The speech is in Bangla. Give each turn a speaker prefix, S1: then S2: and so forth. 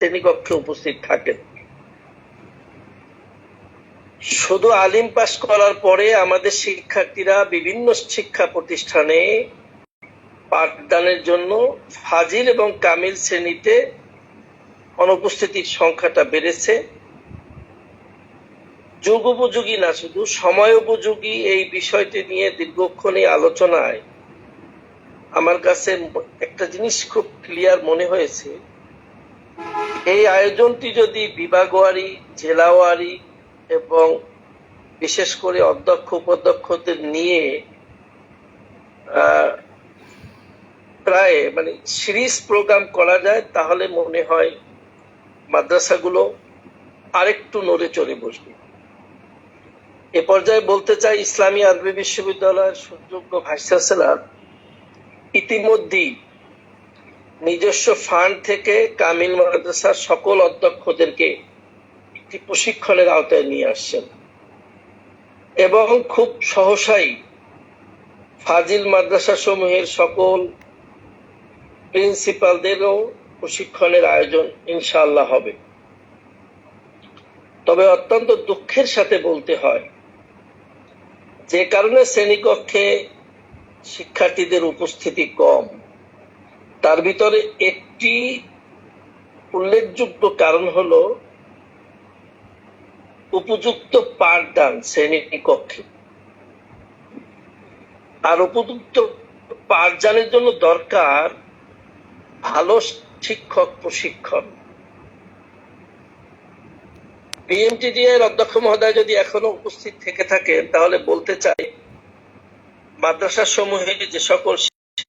S1: শ্রেণীকক্ষে উপস্থিত থাকেন। শুধু আলিম পাস করার পরে আমাদের শিক্ষার্থীরা বিভিন্ন শিক্ষা প্রতিষ্ঠানে পাঠদানের জন্য ফাজিল এবং কামিল শ্রেণীতে অনুপস্থিতির সংখ্যাটা বেড়েছে। যুগ উপযোগী না শুধু সময় উপযোগী এই বিষয়টি নিয়ে দীর্ঘক্ষণ আলোচনায় আমার কাছে একটা জিনিস খুব ক্লিয়ার মনে হয়েছে। এই আয়োজনটি যদি বিভাগওয়ারি, জেলাওয়ারি এবং বিশেষ করে অধ্যক্ষ, উপাধ্যক্ষদের নিয়ে প্রায় মানে সিরিজ প্রোগ্রাম করা যায়, তাহলে মনে হয় মাদ্রাসাগুলো আরেকটু নড়ে চড়ে বসবে। এ পর্যায়ে বলতে চাই, ইসলামী আরবি বিশ্ববিদ্যালয়ের সুযোগ্য ভাইস চ্যান্সেলর ইতিমধ্যেই নিজস্ব ফান্ড থেকে কামিল মাদ্রাসার সকল অধ্যক্ষদেরকে একটি প্রশিক্ষণের আওতায় নিয়ে আসছেন। এবং খুব সহসাই ফাজিল মাদ্রাসা সমূহের সকল প্রিন্সিপালদেরও প্রশিক্ষণের আয়োজন ইনশাআল্লাহ হবে। তবে অত্যন্ত দুঃখের সাথে বলতে হয়, যে কারণে শ্রেণীকক্ষে শিক্ষার্থীদের উপস্থিতি কম। তার ভিতরে একটি উল্লেখযোগ্য কারণ হলো উপযুক্ত পাঠদান শ্রেণীকক্ষে। আর উপযুক্ত পাঠদানের জন্য দরকার ভালো শিক্ষক প্রশিক্ষণ। বিএমটিডি এর অধ্যক্ষ মহোদয় যদি এখনও উপস্থিত থেকে থাকেন, তাহলে বলতে চাই মাদ্রাসা সমূহে যে সকল